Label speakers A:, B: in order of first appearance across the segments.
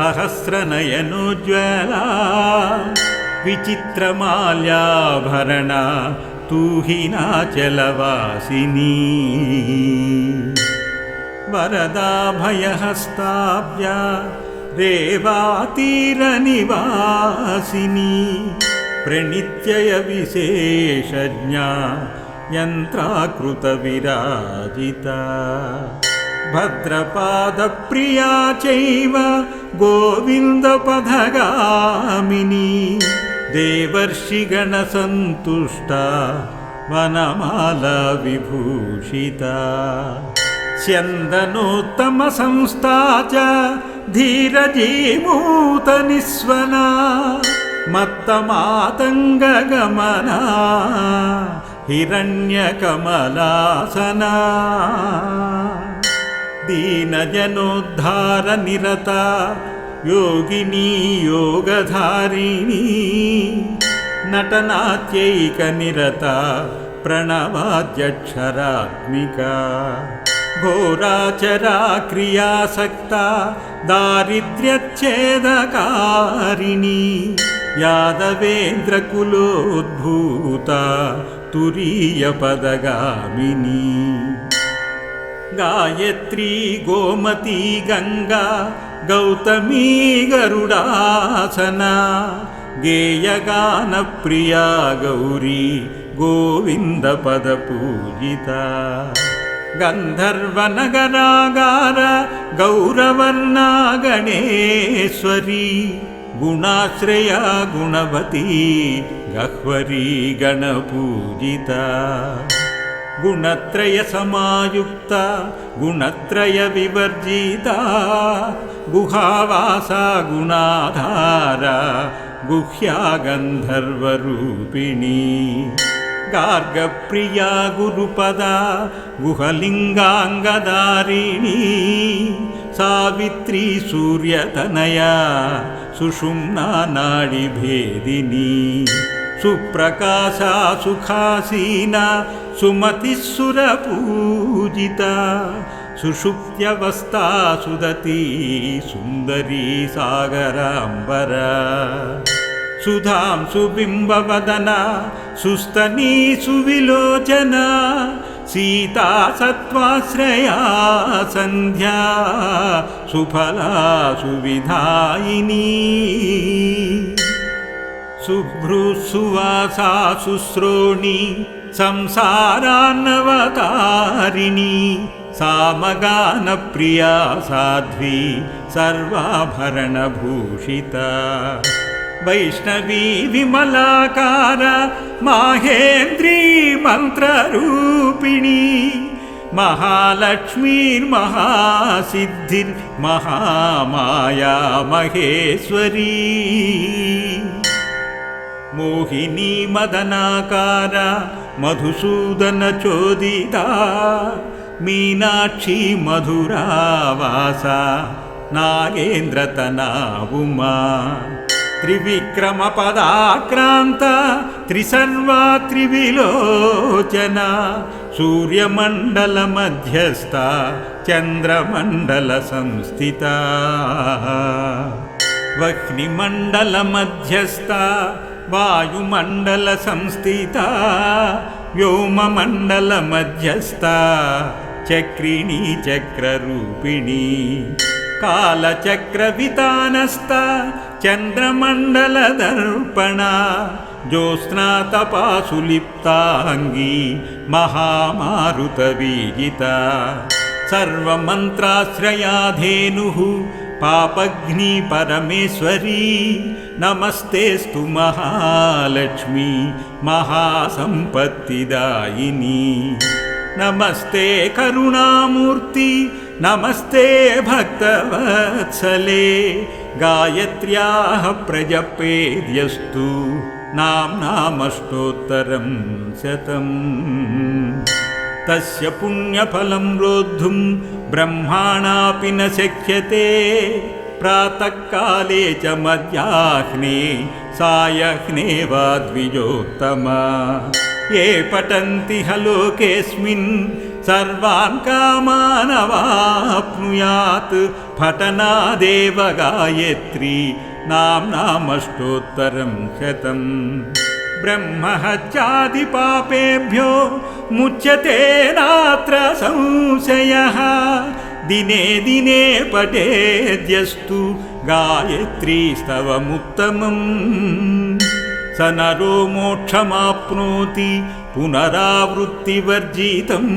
A: सहस्रनयनोज्ज्वला विचित्रमाल्याभरणा तूहिनाचलवासिनी। वरदाभयहस्ताभ्या रेवातीरनिवासिनी प्रणित्यय विशेषज्ञा यन्त्राकृतविराजिता भद्रपादप्रिया चैव गोविन्दपथगामिनी देवर्षिगणसन्तुष्टा वनमाला विभूषिता स्यन्दनोत्तमसंस्था च धीरजीमूतनिस्वना मत्तमातङ्गगमना हिरण्यकमलासना दीनजनोद्धारनिरता योगिनी योगधारिणी नटनात्यैकनिरता प्रणवाद्यक्षरात्मिका घोराचरा क्रियासक्ता दारिद्र्यच्छेदकारिणी यादवेन्द्रकुलोद्भूता तुरीयपदगामिनी గాయత్రీ గోమతి గంగా గౌతమీ గరుడాసన గేయగాన ప్రియా గౌరీ గోవింద పద పూజిత. గంధర్వనగరాగార గౌరవర్ణా గణేశ్వరీ గుణాశ్రయ గుణవతి గహ్వరీ గణపూజిత गुणत्रयसमायुक्ता गुणत्रयविवर्जिता गुहावासा गुणाधारा गुह्या गन्धर्वरूपिणी गार्गप्रिया गुरुपदा गुहलिङ्गाङ्गदारिणी सावित्री सूर्यतनया सुषुम्ना नाडिभेदिनी। सुप्रकाशा सुखासीना सुमतिः सुषुप्त्यवस्था सुदती सुन्दरी सागराम्बरा। सुधां सुबिम्बवदना सुस्तनी सुविलोचना सीता सत्त्वाश्रया सन्ध्या सुफला सुविधायिनी। शुभ्रुसुवासा शुश्रोणि संसारान्नवतारिणी सामगानप्रिया साध्वी सर्वाभरणभूषिता। वैष्णवी विमलाकार माहेन्द्री मन्त्ररूपिणी महालक्ष्मीर्महासिद्धिर्महामाया महेश्वरी। मोहिनी मदनाकार మధుసూదన చోదిత మీనాక్షి మధురావాస నాగేంద్రతనా ఉమా త్రివిక్రమ పదాక్రాంత త్రిసర్వా త్రివిలోచన సూర్యమండల మధ్యస్థ చంద్రమండల సంస్థిత. వహ్నిమండల మధ్యస్థ वायुमण्डलसंस्थिता व्योममण्डलमध्यस्था चक्रिणी चक्ररूपिणी कालचक्रवितानस्ता चन्द्रमण्डलदर्पणा ज्योत्स्नातपासुलिप्ताङ्गी महामारुतवीजिता सर्वमन्त्राश्रयाधेनुः पापघ्नि परमेश्वरी नमस्तेस्तु महालक्ष्मी महासम्पत्तिदायिनी। नमस्ते करुणामूर्ति नमस्ते भक्तवत्सले गायत्र्याः प्रजपेद्यस्तु नाम्नामष्टोत्तरं शतम्। तस्य पुण्यफलं रोद्धुं ब्रह्माणापि न शक्यते प्रातःकाले च मध्याह्ने सायह्ने वा द्विजोत्तमा। ये पठन्ति ह लोकेऽस्मिन् सर्वान् कामानवाप्नुयात्। पठनादेव गायत्री नाम्नामष्टोत्तरं शतम् ब्रह्महत्यादिपापेभ्यो मुच्यते नात्र संशयः। दिने दिने पठेद्यस्तु गायत्रीस्तवमुत्तमम् स नरो मोक्षमाप्नोति पुनरावृत्तिवर्जितम्।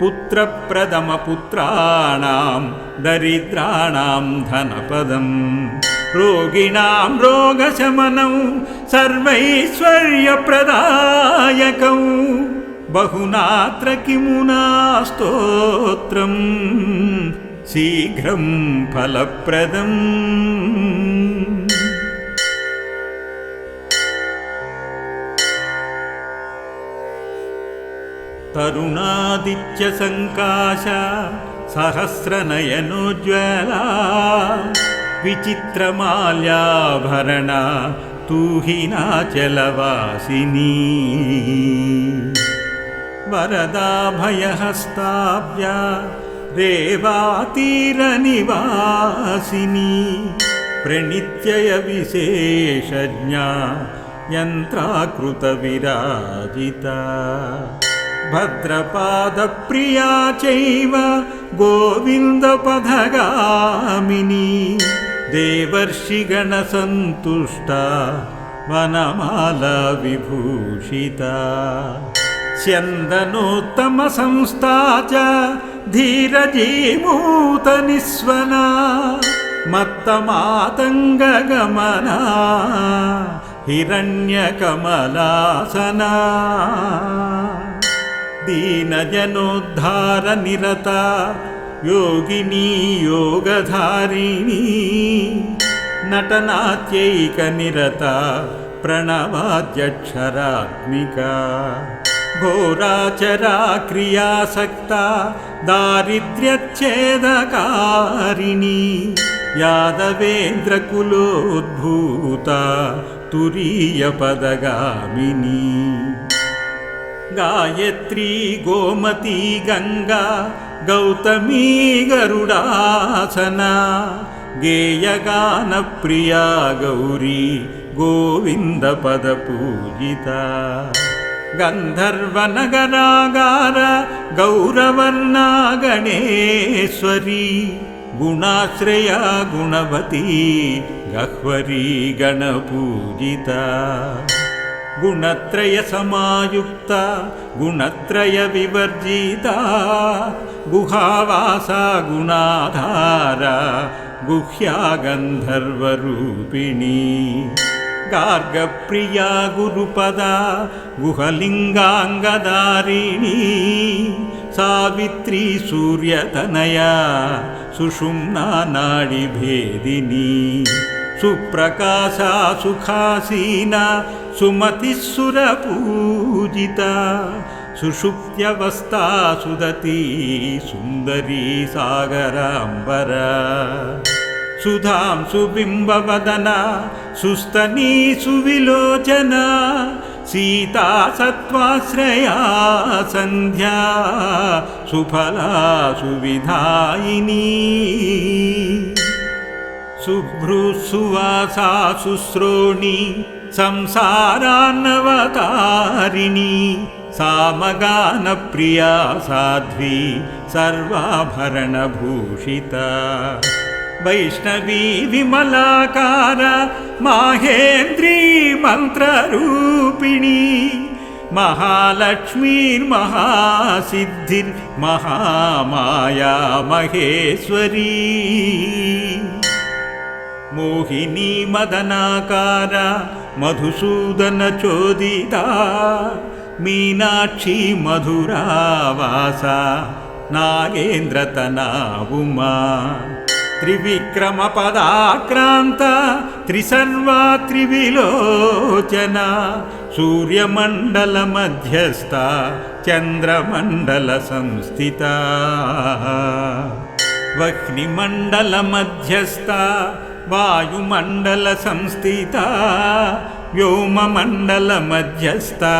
A: पुत्रप्रथमपुत्राणां दरिद्राणां धनपदम् रोगिणां रोगशमनौ सर्वैश्वर्यप्रदायकौ। बहुनात्र किमुना स्तोत्रम् शीघ्रं फलप्रदम्। तरुणादित्यसङ्काश सहस्रनयनोज्ज्वला विचित्रमाल्याभरणा तूहिनाचलवासिनी। वरदाभयहस्ताभ्या रेवातीरनिवासिनी। प्रणित्ययविशेषज्ञा यन्त्राकृतविराजिता। भद्रपादप्रिया चैव गोविन्दपथगामिनी देवर्षिगणसन्तुष्टा वनमाला विभूषिता स्यन्दनोत्तमसंस्था च धीरजीमूतनिस्वना मत्तमातङ्गगमना हिरण्यकमलासना। दीनजनोद्धारनिरता योगिनी योगधारिणी नटनात्यैकनिरता प्रणवाद्यक्षरात्मिका घोराचरा क्रियासक्ता दारिद्र्यच्छेदकारिणी यादवेन्द्रकुलोद्भूता तुरीयपदगामिनी गायत्री गोमती गङ्गा ಗೌತಮೀ ಗರುಡಾಸನ ಗೇಯಗಾನ ಪ್ರಿಯ ಗೌರಿ ಗೋವಿಂದ ಪದ ಪೂಜಿತ. ಗಂಧರ್ವನಗರಾಗಾರ ಗೌರವರ್ಣ ಗಣೇಶ್ವರಿ ಗುಣಾಶ್ರಯ ಗುಣವತಿ ಗಹ್ವರಿ ಗಣಪೂಜಿತ. गुणत्रयसमायुक्ता गुणत्रयविवर्जिता गुहावासा गुणाधारा गुह्या गन्धर्वरूपिणी गार्गप्रिया गुरुपदा गुहलिङ्गाङ्गदारिणी सावित्री सूर्यतनया सुषुम्ना नाडिभेदिनी। सुप्रकाशा सुखासीना सुमतिः सुरपूजिता सुषुप्त्यवस्था सुदती सुन्दरी सागराम्बरा। सुधां सुबिम्बवदना सुस्तनी सुविलोचना सीता सत्त्वाश्रया सन्ध्या सुफला सुविधायिनी। शुभ्रुसुवासा शुश्रोणि संसारान्नवतारिणी सामगानप्रिया साध्वी सर्वाभरणभूषिता। वैष्णवी विमलाकार माहेन्द्री मन्त्ररूपिणी महालक्ष्मीर्महासिद्धिर्महामाया महेश्वरी। मोहिनी मदनाकार మధుసూదన చోదిత మీనాక్షి మధురావాస నాగేంద్రతనా ఉమా త్రివిక్రమ పదాక్రాంత త్రిసర్వా త్రివిలోచన సూర్యమండల మధ్యస్థ చంద్రమండల సంస్థిత. వహ్నిమండల మధ్యస్థ वायुमण्डलसंस्थिता व्योममण्डलमध्यस्था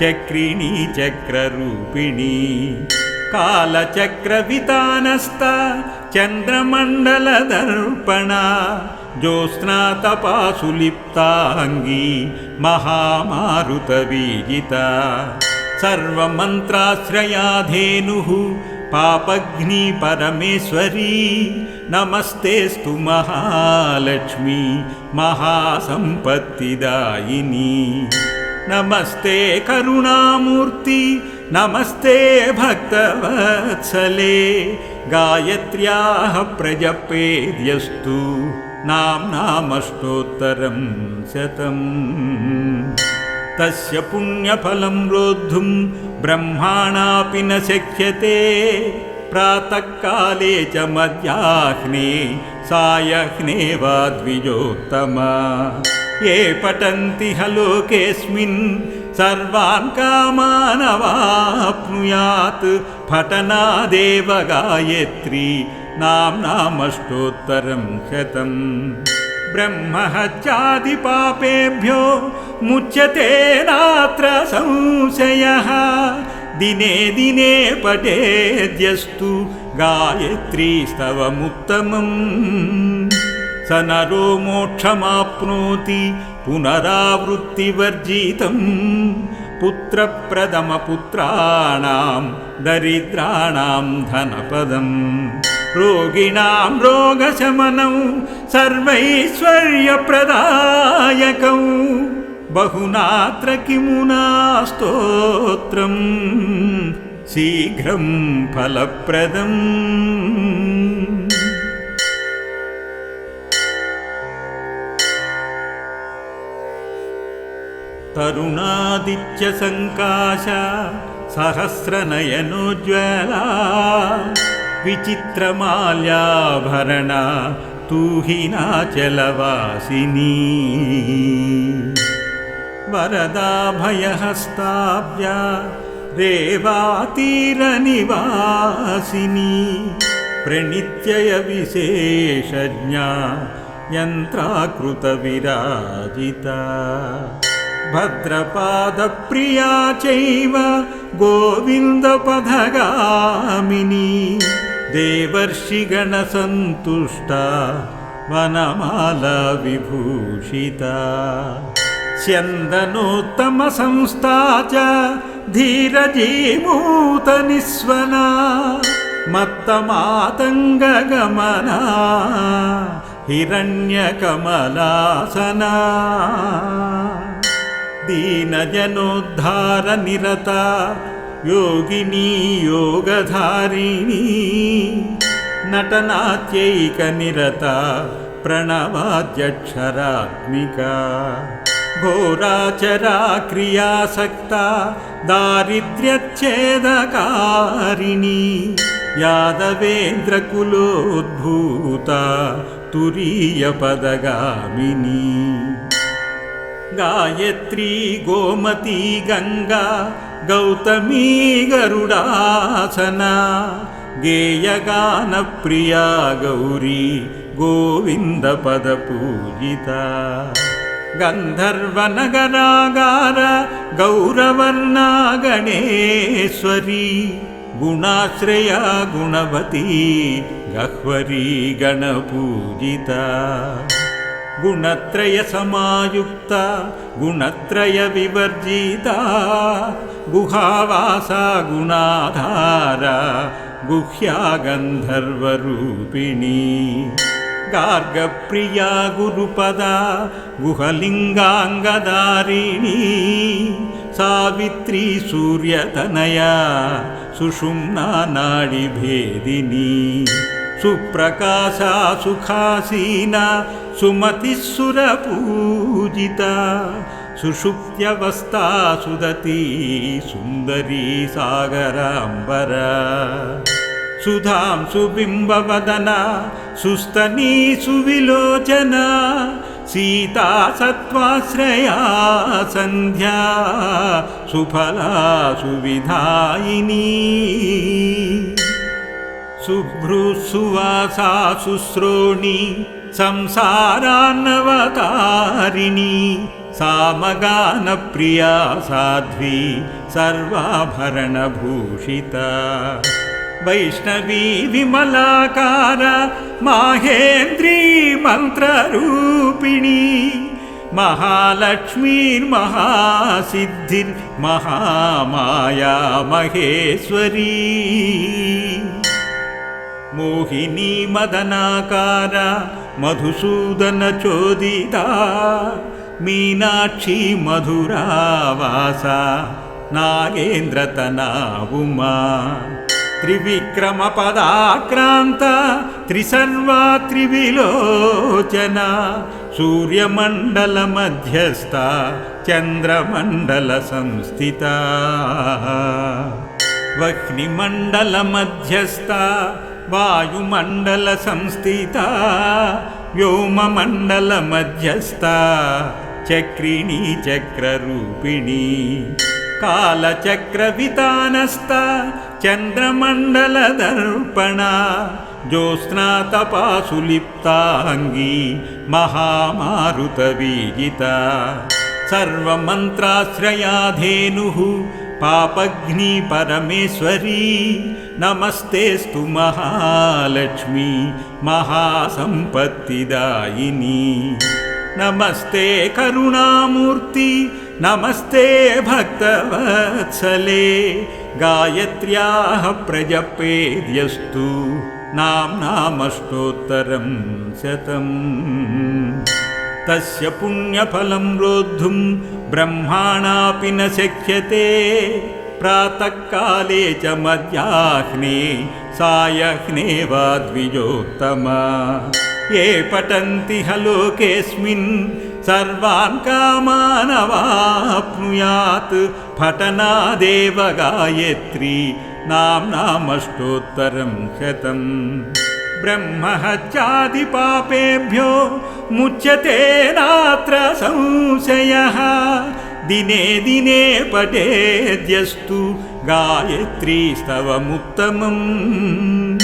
A: चक्रिणी चक्ररूपिणी कालचक्रवितानस्ता चन्द्रमण्डलदर्पणा ज्योत्स्नातपासु महामारुतवीजिता सर्वमन्त्राश्रया धेनुः पापग्नि परमेश्वरी नमस्तेऽस्तु महालक्ष्मी महासम्पत्तिदायिनी। नमस्ते करुणामूर्ति नमस्ते भक्तवत्सले गायत्र्याः प्रजपेद्यस्तु नाम्नामष्टोत्तरं शतम्। तस्य पुण्यफलं रोद्धुं ब्रह्माणापि न शक्यते प्रातःकाले च मध्याह्ने सायह्ने वा द्विजोत्तमा। ये पठन्ति ह लोकेऽस्मिन् सर्वान् कामानवाप्नुयात्। पठनादेव गायत्री नाम्नामष्टोत्तरं शतम्। ब्रह्महत्यादिपापेभ्यो मुच्यते नात्र संशयः। दिने दिने पठेद्यस्तु गायत्रीस्तवमुत्तमम्। स नरो मोक्षमाप्नोति पुनरावृत्तिवर्जितं पुत्रप्रथमपुत्राणां दरिद्राणां धनपदम् रोगिणां रोगशमनौ सर्वैश्वर्यप्रदायकौ। बहुनात्र किमुना स्तोत्रम् शीघ्रं फलप्रदम्। तरुणादित्यसङ्काश सहस्रनयनोज्ज्वला विचित्रमाल्याभरणा तूहिनाचलवासिनी वरदाभयहस्ताभ्या रेवातीरनिवासिनी। प्रणित्यय विशेषज्ञा यन्त्राकृतविराजिता। भद्रपादप्रिया चैव गोविन्दपथगामिनी देवर्षिगणसन्तुष्टा वनमाला विभूषिता। स्यन्दनोत्तमसंस्था च धीरजीमूतनिस्वना मत्तमातङ्गगमना हिरण्यकमलासना। दीनजनोद्धारनिरता योगिनी योगधारिणी नटनात्यैकनिरता प्रणवाद्यक्षरात्मिका घोराचरा क्रियासक्ता दारिद्र्यच्छेदकारिणी यादवेन्द्रकुलोद्भूता तुरीयपदगामिनी गायत्री गोमती गङ्गा ಗೌತಮೀ ಗರುಡಾಸನ ಗೇಯಗಾನ ಪ್ರಿಯ ಗೌರಿ ಗೋವಿಂದ ಪದ ಪೂಜಿತ. ಗಂಧರ್ವನಗರಾಗಾರ ಗೌರವನ್ನ ಗಣೇಶ್ವರಿ ಗುಣಾಶ್ರಯ ಗುಣವತಿ ಗಹ್ವರಿ ಗಣಪೂಜಿತ. गुणत्रयसमायुक्ता गुणत्रयविवर्जिता गुहावासा गुणाधारा गुह्या गन्धर्वरूपिणी गार्गप्रिया गुरुपदा गुहलिङ्गाङ्गदारिणी सावित्री सूर्यतनया सुषुम्ना नाडिभेदिनी। सुप्रकाशा सुखासीना सुमतिः सुरपूजिता सुषुप्त्यवस्था सुदती सुन्दरी सागराम्बरा। सुधां सुबिम्बवदना सुस्तनी सुविलोचना सीता सत्त्वाश्रया सन्ध्या सुफला सुविधायिनी। शुभ्रुसुवासा शुश्रोणि संसारान्नवतारिणी सामगानप्रिया साध्वी सर्वाभरणभूषिता। वैष्णवी विमलाकार माहेन्द्री मन्त्ररूपिणी महालक्ष्मीर्महासिद्धिर्महामाया महेश्वरी। मोहिनी मदनाकार మధుసూదన చోదిత మీనాక్షి మధురావాస నాగేంద్ర నాగేంద్రతనావుమా త్రివిక్రమ పదాక్రాంత త్రిసర్వా త్రివిలోచన సూర్యమండల మధ్యస్థ చంద్రమండల సంస్థిత. వహ్నిమండల మధ్యస్థ वायुमण्डलसंस्थिता व्योममण्डलमध्यस्था चक्रिणी चक्ररूपिणी कालचक्रवितानस्ता चन्द्रमण्डलदर्पणा ज्योत्स्नातपासुलिप्ताङ्गी महामारुतवीजिता सर्वमन्त्राश्रया धेनुः पापघ्नी परमेश्वरी नमस्तेस्तु महालक्ष्मी महासम्पत्तिदायिनी। नमस्ते करुणामूर्ति नमस्ते भक्तवत्सले गायत्र्याः प्रजपेद्यस्तु। नाम्नामष्टोत्तरं शतम्। तस्य पुण्यफलं रोद्धुं ब्रह्माणापि न शक्यते प्रातःकाले च मध्याह्ने सायह्ने वा द्विजोत्तमा। ये पठन्ति ह लोकेऽस्मिन् सर्वान् कामानवाप्नुयात्। पठनादेव गायत्री नाम्नामष्टोत्तरं शतम् ब्रह्महत्यादिपापेभ्यो मुच्यते नात्र संशयः दिने दिने पठेद्यस्तु गायत्रीस्तवमुत्तमम्।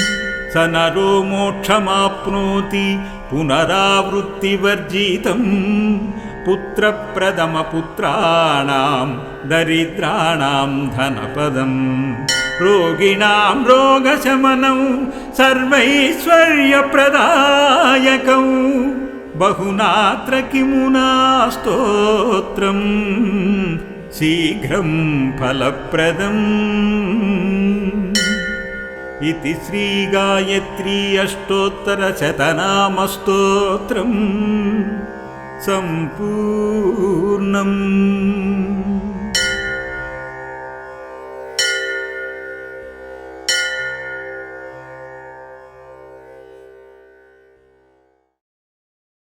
A: स नरो मोक्षमाप्नोति पुनरावृत्तिवर्जितम्। पुत्रप्रथमपुत्राणां दरिद्राणां धनपदम्। रोगिणां रोगशमनौ सर्वैश्वर्यप्रदायकौ बहुनात्र किमुना स्तोत्रम् शीघ्रं फलप्रदम्। इति श्रीगायत्री अष्टोत्तरशतनामस्तोत्रम् सम्पूर्णम्